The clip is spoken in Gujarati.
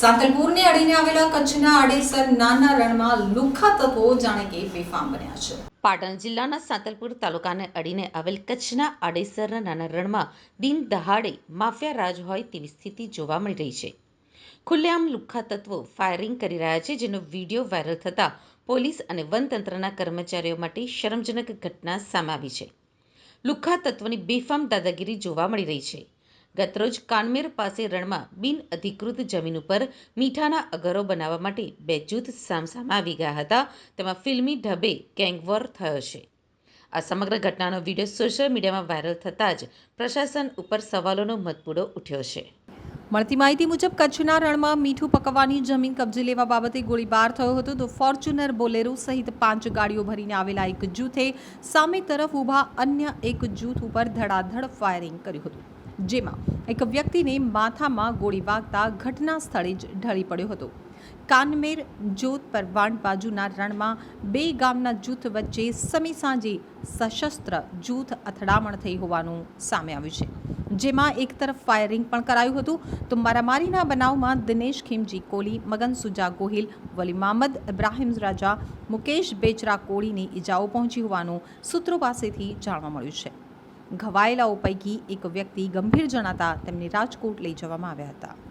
સાંતલપુરને અડીને આવેલા કચ્છના આડેસર નાના રણમાં લુખ્ખા તત્વો જાણે કે બેફામ બન્યા છે. પાટણ જિલ્લાના સાંતલપુર તાલુકાને અડીને આવેલ કચ્છના આડેસરના નાના રણમાં દિન દહાડે માફિયા રાજ હોય તેવી સ્થિતિ જોવા મળી રહી છે. ખુલ્લેઆમ લુખ્ખા તત્વો ફાયરિંગ કરી રહ્યા છે, જેનો વીડિયો વાયરલ થતાં પોલીસ અને વનતંત્રના કર્મચારીઓ માટે શરમજનક ઘટના સામે આવી છે. લુખ્ખા તત્વોની બેફામ દાદાગીરી જોવા મળી રહી છે. ગતરોજ કાનમેર પાસે રણમાં બિન અધિકૃત જમીન ઉપર મીઠાના અગરો બનાવવા માટે બે જૂથ સામસામે આવી ગયા હતા. તેમાં ફિલ્મી ઢબે ગેંગવોર થયો છે. આ સમગ્ર ઘટનાનો વીડિયો સોશિયલ મીડિયામાં વાયરલ થતાં જ પ્રશાસન ઉપર સવાલોનો મતપૂડો ઉઠ્યો છે. મળતી માહિતી મુજબ કચ્છના રણમાં મીઠું પકવવાની જમીન કબજે લેવા બાબતે ગોળીબાર થયો હતો તો ફોર્ચ્યુનર બોલેરો સહિત પાંચ ગાડીઓ ભરીને આવેલા એક જૂથે સામે તરફ ઊભા અન્ય એક જૂથ ઉપર ધડાધડ ફાયરિંગ કર્યું હતું. જેમાં એક વ્યક્તિને માથામાં ગોળી વાગતા ઘટના સ્થળે જ ઢળી પડ્યો હતો. કાનમેર જોત પરવાણ બાજુના રણમાં બે ગામના જૂથ વચ્ચે સમી સાંજે સશસ્ત્ર જૂથ અથડામણ થઈ હોવાનું સામે આવ્યું છે. જેમાં એક તરફ ફાયરિંગ પણ કરાયું હતું. તો મારામારીના બનાવમાં દિનેશ ખીમજી કોલી મગન સુજા ગોહિલ વલી મામદ ઇબ્રાહિમ રાજા, મુકેશ બેચરા કોળીને ઈજાઓ પહોંચી હોવાનું સૂત્રો પાસેથી જાણવા મળ્યું છે. ઘવાયેલાઓ પૈકી એક વ્યક્તિ ગંભીર જણાતા તેમને રાજકોટ લઈ જવામાં આવ્યા હતા.